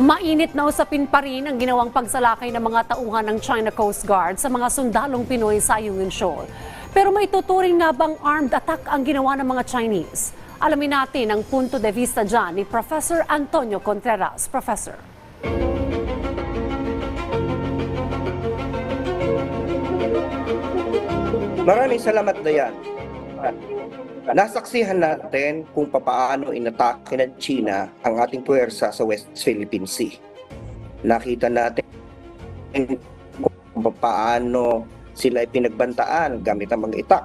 Mainit na usapin pa rin ang ginawang pagsalakay ng mga tauhan ng China Coast Guard sa mga sundalong Pinoy sa Ayungin Shoal. Pero may tuturing nga bang armed attack ang ginawa ng mga Chinese? Alamin natin ang punto de vista dyan ni Professor Antonio Contreras. Professor. Maraming salamat, Dayan. Nasaksihan natin kung papaano inatake ng China ang ating puwersa sa West Philippine Sea. Nakita natin kung papaano sila pinagbantaan gamit ang mga itak,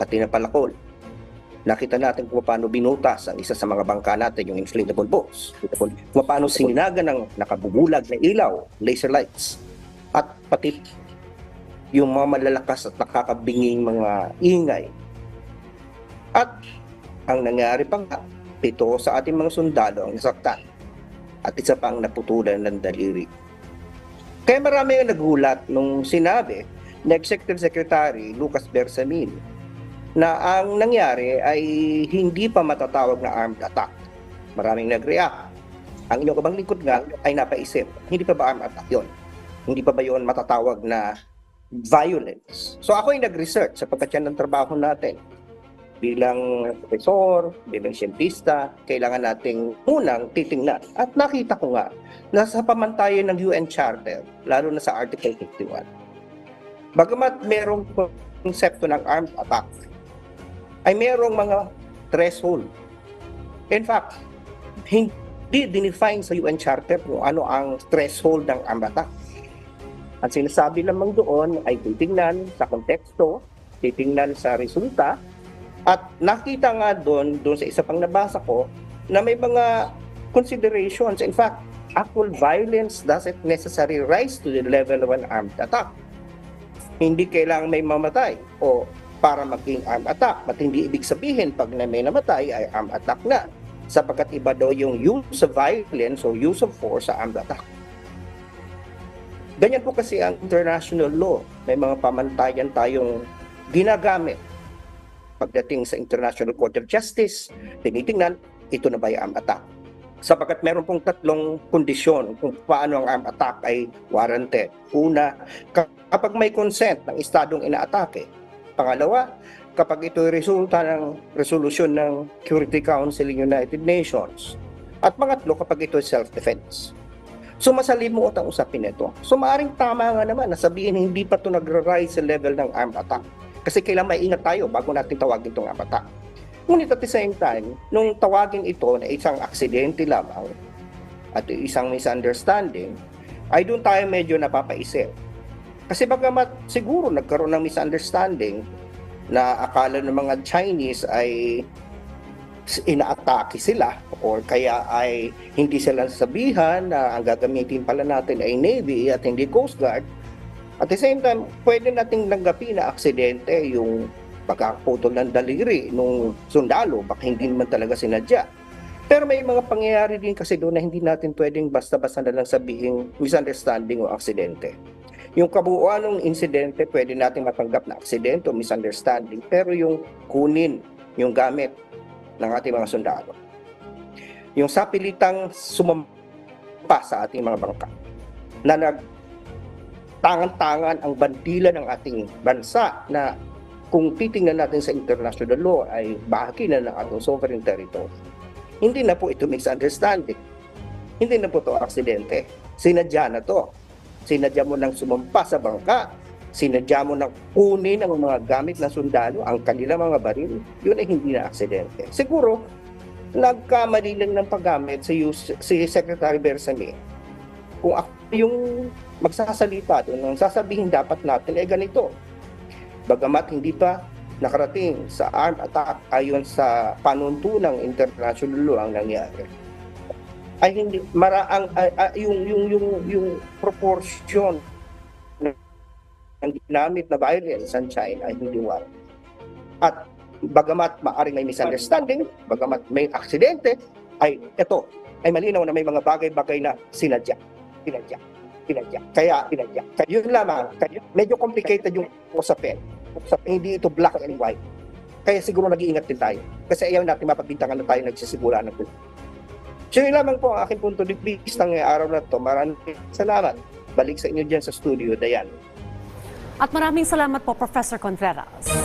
pati na palakol. Nakita natin kung paano binutas ang isa sa mga bangka natin, yung inflatable boats. Kung paano sinaga ng nakabubulag na ilaw, laser lights. At pati yung mga malalakas at nakakabinging mga ingay. At ang nangyari pa nga, pito sa ating mga sundalo ang nasaktan at isa pang naputulan ng daliri. Kaya marami ang nagulat nung sinabi ni Executive Secretary Lucas Bersamin na ang nangyari ay hindi pa matatawag na armed attack. Maraming nag-react. Ang inyong kabang lingkod nga ay napaisip, hindi pa ba armed attack yon? Hindi pa ba yon matatawag na violence. So ako ay nag-research sapagkat yan ang trabaho natin. Bilang profesor, bilang siyentista, kailangan nating unang titingnan. At nakita ko nga na sa pamantayan ng UN Charter, lalo na sa Article 51, bagamat merong konsepto ng armed attack, ay merong mga threshold. In fact, hindi dinefine sa UN Charter kung ano ang threshold ng armed attack. Ang sinasabi lamang doon ay titingnan sa konteksto, titingnan sa resulta, at nakita nga doon, doon sa isa pang nabasa ko, na may mga considerations. In fact, actual violence doesn't necessarily rise to the level of an armed attack. Hindi kailangang may mamatay o para maging armed attack. At hindi ibig sabihin pag na may namatay ay armed attack na. Sapagkat iba daw yung use of violence o use of force sa armed attack. Ganyan po kasi ang international law. May mga pamantayan tayong ginagamit. Pagdating sa International Court of Justice, tinitingnan, ito na ba yung armed attack? Sapagkat meron pong tatlong kondisyon kung paano ang armed attack ay warranted. Una, kapag may consent ng estadong inaatake. Pangalawa, kapag ito ay resulta ng resolusyon ng Security Council ng United Nations. At pangatlo, kapag ito ay self-defense. So masalimuot ang usapin nito. So maaring tama nga naman na sabihin hindi pa ito nag-rise sa level ng armed attack. Kasi kailangan maingat tayo bago natin tawagin itong attack. Ngunit at the same time, nung tawagin ito na isang aksidente lamang at isang misunderstanding, ay doon tayo medyo napapaisip. Kasi bagamat siguro nagkaroon ng misunderstanding na akala ng mga Chinese ay inaatake sila or kaya ay hindi sila sabihan na ang gagamitin pala natin ay Navy at hindi Coast Guard. At the same time, pwede nating langgapin na aksidente yung pagkakaputol ng daliri nung sundalo, baka hindi naman talaga sinadya. Pero may mga pangyayari din kasi doon na hindi natin pwedeng basta-basta na lang sabihin misunderstanding o aksidente. Yung kabuuan ng insidente, pwede natin matanggap na aksidente o misunderstanding, pero yung kunin, yung gamit ng ating mga sundalo. Yung sapilitang sumampa sa ating mga bangka na nag tangan-tangan ang bandila ng ating bansa na kung titingnan natin sa international law ay bahagi na ng ating sovereign territory. Hindi na po ito misunderstanding. Hindi na po ito aksidente. Sinadya na to. Sinadya mo nang sumampa sa bangka. Sinadya mo nang kunin ang mga gamit na sundalo, ang kanilang mga baril. Yun ay hindi na aksidente. Siguro, nagkamali lang ng paggamit si, si Secretary Bersani. Kung ako yung magsasalita doon, ang sasabihin dapat natin ay ganito. Bagamat hindi pa nakarating sa armed attack ayon sa panuntunang international law ang nangyari ay hindi maraang ay, yung yung yung yung proportion ng ginamit na violence sa China ay hindi war. At bagamat maaring may misunderstanding, bagamat may aksidente, ay ito, ay malinaw na may mga bagay-bagay na sinadya. Sinadya. Sinadya. Kaya sinadya. Kaya yun lamang. Kaya medyo complicated yung usapin. Usapin, hindi ito black and white. Kaya siguro nag-iingat din tayo. Kasi ayaw natin mapagbintangan na tayo nagsisimula ng So yun lamang po ang aking punto de vista ngayong araw na to. Maraming salamat. Balik sa inyo dyan sa studio, Dayan. At maraming salamat po, Professor Contreras.